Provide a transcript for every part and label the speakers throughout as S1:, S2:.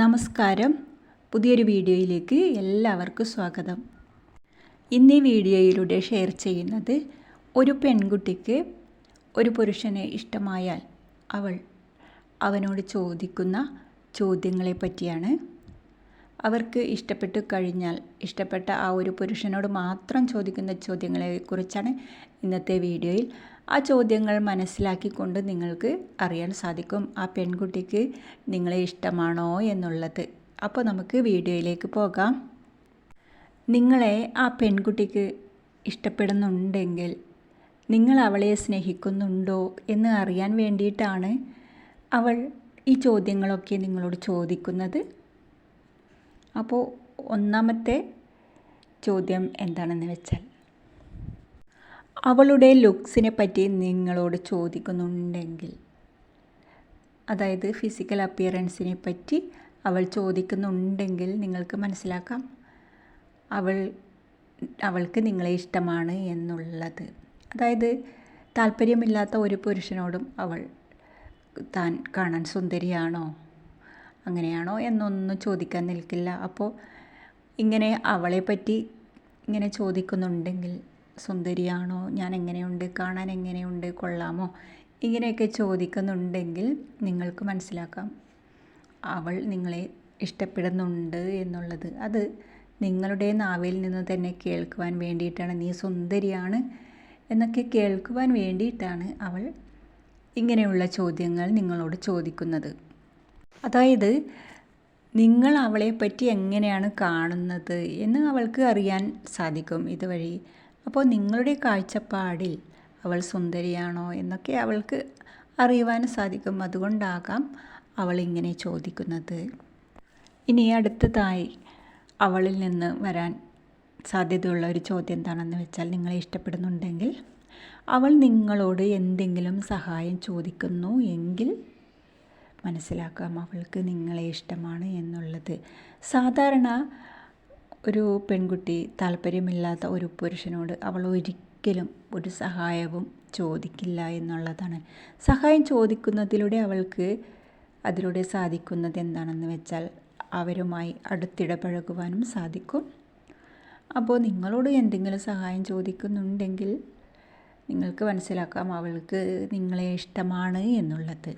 S1: നമസ്കാരം പുതിയൊരു വീഡിയോയിലേക്ക് എല്ലാവർക്കും സ്വാഗതം ഇന്ന് ഈ വീഡിയോയിലൂടെ ഷെയർ ചെയ്യുന്നത് ഒരു പെൺകുട്ടിക്ക് ഒരു പുരുഷനെ ഇഷ്ടമായാൽ അവൾ അവനോട് ചോദിക്കുന്ന ചോദ്യങ്ങളെ പറ്റിയാണ് അവർക്ക് ഇഷ്ടപ്പെട്ടു കഴിഞ്ഞാൽ ഇഷ്ടപ്പെട്ട ആ ഒരു പുരുഷനോട് മാത്രം ചോദിക്കുന്ന ചോദ്യങ്ങളെക്കുറിച്ചാണ് ഇന്നത്തെ വീഡിയോയിൽ ആ ചോദ്യങ്ങൾ മനസ്സിലാക്കിക്കൊണ്ട് നിങ്ങൾക്ക് അറിയാൻ സാധിക്കും ആ പെൺകുട്ടിക്ക് നിങ്ങളെ ഇഷ്ടമാണോ എന്നുള്ളത് അപ്പോൾ നമുക്ക് വീഡിയോയിലേക്ക് പോകാം നിങ്ങളെ ആ പെൺകുട്ടിക്ക് ഇഷ്ടപ്പെടുന്നുണ്ടെങ്കിൽ നിങ്ങൾ അവളെ സ്നേഹിക്കുന്നുണ്ടോ എന്ന് അറിയാൻ വേണ്ടിയിട്ടാണ് അവൾ ഈ ചോദ്യങ്ങളൊക്കെ നിങ്ങളോട് ചോദിക്കുന്നത് അപ്പോൾ ഒന്നാമത്തെ ചോദ്യം എന്താണെന്ന് വെച്ചാൽ അവളുടെ ലുക്സിനെ പറ്റി നിങ്ങളോട് ചോദിക്കുന്നുണ്ടെങ്കിൽ അതായത് ഫിസിക്കൽ അപ്പിയറൻസിനെ പറ്റി അവൾ ചോദിക്കുന്നുണ്ടെങ്കിൽ നിങ്ങൾക്ക് മനസ്സിലാക്കാം അവൾ അവൾക്ക് നിങ്ങളെ ഇഷ്ടമാണ് എന്നുള്ളത് അതായത് താല്പര്യമില്ലാത്ത ഒരു പുരുഷനോടും അവൾ താൻ കാണാൻ സുന്ദരിയാണോ അങ്ങനെയാണോ എന്നൊന്നും ചോദിക്കാൻ നിൽക്കില്ല അപ്പോൾ ഇങ്ങനെ അവളെ പറ്റി ഇങ്ങനെ ചോദിക്കുന്നുണ്ടെങ്കിൽ സുന്ദരിയാണോ ഞാൻ എങ്ങനെയുണ്ട് കാണാൻ എങ്ങനെയുണ്ട് കൊള്ളാമോ ഇങ്ങനെയൊക്കെ ചോദിക്കുന്നുണ്ടെങ്കിൽ നിങ്ങൾക്ക് മനസ്സിലാക്കാം അവൾ നിങ്ങളെ ഇഷ്ടപ്പെടുന്നുണ്ട് എന്നുള്ളത് അത് നിങ്ങളുടെ നാവിൽ നിന്ന് തന്നെ കേൾക്കുവാൻ വേണ്ടിയിട്ടാണ് നീ സുന്ദരിയാണ് എന്നൊക്കെ കേൾക്കുവാൻ വേണ്ടിയിട്ടാണ് അവൾ ഇങ്ങനെയുള്ള ചോദ്യങ്ങൾ നിങ്ങളോട് ചോദിക്കുന്നത് അതായത് നിങ്ങൾ അവളെപ്പറ്റി എങ്ങനെയാണ് കാണുന്നത് എന്ന് അവൾക്ക് അറിയാൻ സാധിക്കും ഇതുവഴി അപ്പോൾ നിങ്ങളുടെ കാഴ്ചപ്പാടിൽ അവൾ സുന്ദരിയാണോ എന്നൊക്കെ അവൾക്ക് അറിയുവാൻ സാധിക്കും അതുകൊണ്ടാകാം അവൾ ഇങ്ങനെ ചോദിക്കുന്നത് ഇനി അടുത്തതായി അവളിൽ നിന്ന് വരാൻ സാധ്യതയുള്ള ഒരു ചോദ്യം എന്താണെന്ന് വെച്ചാൽ നിങ്ങളെ ഇഷ്ടപ്പെടുന്നുണ്ടെങ്കിൽ അവൾ നിങ്ങളോട് എന്തെങ്കിലും സഹായം ചോദിക്കുന്നു എങ്കിൽ മനസ്സിലാക്കാം അവൾക്ക് നിങ്ങളെ ഇഷ്ടമാണ് എന്നുള്ളത് സാധാരണ ഒരു പെൺകുട്ടി താല്പര്യമില്ലാത്ത ഒരു പുരുഷനോട് അവൾ ഒരിക്കലും ഒരു സഹായവും ചോദിക്കില്ല എന്നുള്ളതാണ് സഹായം ചോദിക്കുന്നതിലൂടെ അവൾക്ക് അതിലൂടെ സാധിക്കുന്നത് എന്താണെന്ന് വെച്ചാൽ അവരുമായി അടുത്തിടപഴകുവാനും സാധിക്കും അപ്പോൾ നിങ്ങളോട് എന്തെങ്കിലും സഹായം ചോദിക്കുന്നുണ്ടെങ്കിൽ നിങ്ങൾക്ക് മനസ്സിലാക്കാം അവൾക്ക് നിങ്ങളെ ഇഷ്ടമാണ് എന്നുള്ളത്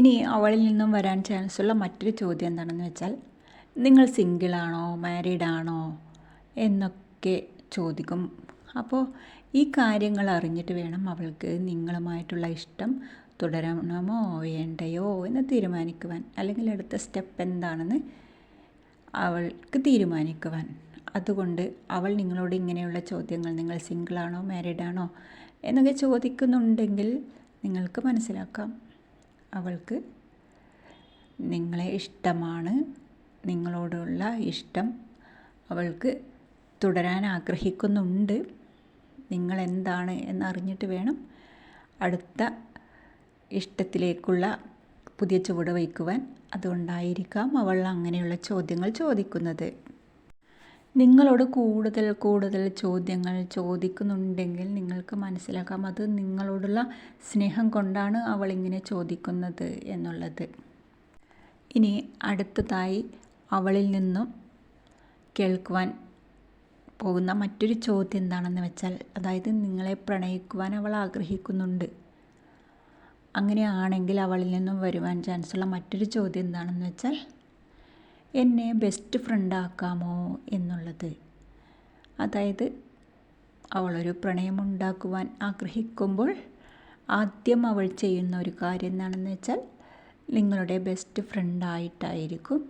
S1: ഇനി അവളിൽ നിന്നും വരാൻ ചാൻസുള്ള മറ്റൊരു ചോദ്യം എന്താണെന്ന് വെച്ചാൽ നിങ്ങൾ സിംഗിളാണോ മാരീഡാണോ എന്നൊക്കെ ചോദിക്കും അപ്പോൾ ഈ കാര്യങ്ങൾ അറിഞ്ഞിട്ട് വേണം അവൾക്ക് നിങ്ങളുമായിട്ടുള്ള ഇഷ്ടം തുടരണമോ വേണ്ടയോ എന്ന് തീരുമാനിക്കുവാൻ അല്ലെങ്കിൽ അടുത്ത സ്റ്റെപ്പ് എന്താണെന്ന് അവൾക്ക് തീരുമാനിക്കുവാൻ അതുകൊണ്ട് അവൾ നിങ്ങളോട് ഇങ്ങനെയുള്ള ചോദ്യങ്ങൾ നിങ്ങൾ സിംഗിളാണോ മാരീഡാണോ എന്നൊക്കെ ചോദിക്കുന്നുണ്ടെങ്കിൽ നിങ്ങൾക്ക് മനസ്സിലാക്കാം അവൾക്ക് നിങ്ങളെ ഇഷ്ടമാണ് നിങ്ങളോടുള്ള ഇഷ്ടം അവൾക്ക് തുടരാൻ ആഗ്രഹിക്കുന്നുണ്ട് നിങ്ങൾ എന്താണ് എന്നറിഞ്ഞിട്ട് വേണം അടുത്ത ഇഷ്ടത്തിലേക്കുള്ള പുതിയ ചുവട് വയ്ക്കുവാൻ അതുകൊണ്ടായിരിക്കാം അവൾ അങ്ങനെയുള്ള ചോദ്യങ്ങൾ ചോദിക്കുന്നത് നിങ്ങളോട് കൂടുതൽ കൂടുതൽ ചോദ്യങ്ങൾ ചോദിക്കുന്നുണ്ടെങ്കിൽ നിങ്ങൾക്ക് മനസ്സിലാക്കാം അത് നിങ്ങളോടുള്ള സ്നേഹം കൊണ്ടാണ് അവളിങ്ങനെ ചോദിക്കുന്നത് എന്നുള്ളത് ഇനി അടുത്തതായി അവളിൽ നിന്നും കേൾക്കുവാൻ പോകുന്ന മറ്റൊരു ചോദ്യം എന്താണെന്ന് വെച്ചാൽ അതായത് നിങ്ങളെ പ്രണയിക്കുവാൻ അവൾ ആഗ്രഹിക്കുന്നുണ്ട് അങ്ങനെയാണെങ്കിൽ അവളിൽ നിന്നും വരുവാൻ ചാൻസുള്ള മറ്റൊരു ചോദ്യം എന്താണെന്ന് വെച്ചാൽ എന്നെ ബെസ്റ്റ് ഫ്രണ്ട് ആക്കാമോ എന്നുള്ളത് അതായത് അവളൊരു പ്രണയമുണ്ടാക്കുവാൻ ആഗ്രഹിക്കുമ്പോൾ ആദ്യം അവൾ ചെയ്യുന്ന ഒരു കാര്യം എന്താണെന്ന് വെച്ചാൽ നിങ്ങളുടെ ബെസ്റ്റ് ഫ്രണ്ടായിട്ടായിരിക്കും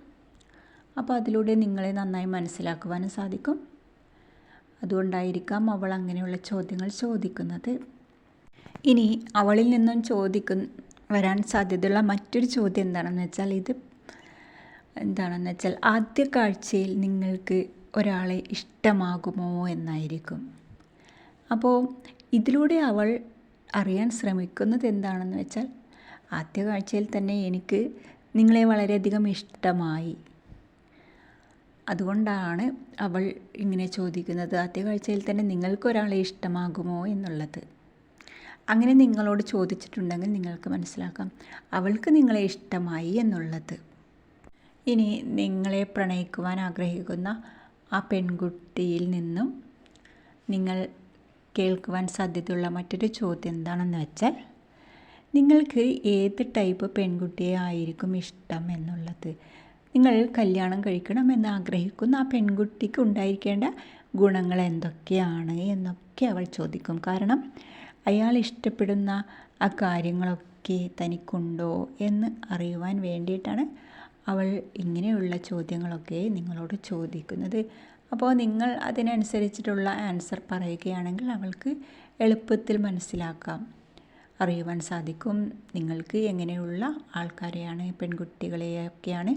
S1: അപ്പോൾ അതിലൂടെ നിങ്ങളെ നന്നായി മനസ്സിലാക്കുവാനും സാധിക്കും അതുകൊണ്ടായിരിക്കാം അവൾ അങ്ങനെയുള്ള ചോദ്യങ്ങൾ ചോദിക്കുന്നത് ഇനി അവളിൽ നിന്നും ചോദിക്കു വരാൻ സാധ്യതയുള്ള മറ്റൊരു ചോദ്യം എന്താണെന്ന് വെച്ചാൽ ഇത് എന്താണെന്ന് വെച്ചാൽ ആദ്യ കാഴ്ചയിൽ നിങ്ങൾക്ക് ഒരാളെ ഇഷ്ടമാകുമോ എന്നായിരിക്കും അപ്പോൾ ഇതിലൂടെ അവൾ അറിയാൻ ശ്രമിക്കുന്നത് എന്താണെന്ന് വെച്ചാൽ ആദ്യ കാഴ്ചയിൽ തന്നെ എനിക്ക് നിങ്ങളെ വളരെയധികം ഇഷ്ടമായി അതുകൊണ്ടാണ് അവൾ ഇങ്ങനെ ചോദിക്കുന്നത് ആദ്യ കാഴ്ചയിൽ തന്നെ നിങ്ങൾക്കൊരാളെ ഇഷ്ടമാകുമോ എന്നുള്ളത് അങ്ങനെ നിങ്ങളോട് ചോദിച്ചിട്ടുണ്ടെങ്കിൽ നിങ്ങൾക്ക് മനസ്സിലാക്കാം അവൾക്ക് നിങ്ങളെ ഇഷ്ടമായി എന്നുള്ളത് ഇനി നിങ്ങളെ പ്രണയിക്കുവാൻ ആഗ്രഹിക്കുന്ന ആ പെൺകുട്ടിയിൽ നിന്നും നിങ്ങൾ കേൾക്കുവാൻ സാധ്യതയുള്ള മറ്റൊരു ചോദ്യം എന്താണെന്ന് വെച്ചാൽ നിങ്ങൾക്ക് ഏത് ടൈപ്പ് പെൺകുട്ടിയെ ആയിരിക്കും ഇഷ്ടം എന്നുള്ളത് നിങ്ങൾ കല്യാണം എന്ന് ആഗ്രഹിക്കുന്ന ആ പെൺകുട്ടിക്ക് ഉണ്ടായിരിക്കേണ്ട ഗുണങ്ങൾ എന്തൊക്കെയാണ് എന്നൊക്കെ അവൾ ചോദിക്കും കാരണം അയാൾ ഇഷ്ടപ്പെടുന്ന ആ കാര്യങ്ങളൊക്കെ തനിക്കുണ്ടോ എന്ന് അറിയുവാൻ വേണ്ടിയിട്ടാണ് അവൾ ഇങ്ങനെയുള്ള ചോദ്യങ്ങളൊക്കെ നിങ്ങളോട് ചോദിക്കുന്നത് അപ്പോൾ നിങ്ങൾ അതിനനുസരിച്ചിട്ടുള്ള ആൻസർ പറയുകയാണെങ്കിൽ അവൾക്ക് എളുപ്പത്തിൽ മനസ്സിലാക്കാം അറിയുവാൻ സാധിക്കും നിങ്ങൾക്ക് എങ്ങനെയുള്ള ആൾക്കാരെയാണ് പെൺകുട്ടികളെയൊക്കെയാണ്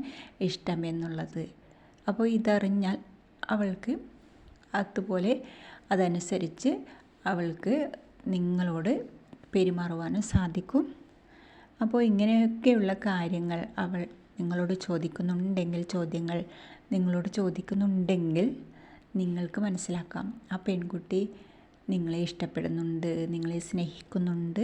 S1: ഇഷ്ടം എന്നുള്ളത് അപ്പോൾ ഇതറിഞ്ഞാൽ അവൾക്ക് അതുപോലെ അതനുസരിച്ച് അവൾക്ക് നിങ്ങളോട് പെരുമാറുവാനും സാധിക്കും അപ്പോൾ ഇങ്ങനെയൊക്കെയുള്ള കാര്യങ്ങൾ അവൾ നിങ്ങളോട് ചോദിക്കുന്നുണ്ടെങ്കിൽ ചോദ്യങ്ങൾ നിങ്ങളോട് ചോദിക്കുന്നുണ്ടെങ്കിൽ നിങ്ങൾക്ക് മനസ്സിലാക്കാം ആ പെൺകുട്ടി നിങ്ങളെ ഇഷ്ടപ്പെടുന്നുണ്ട് നിങ്ങളെ സ്നേഹിക്കുന്നുണ്ട്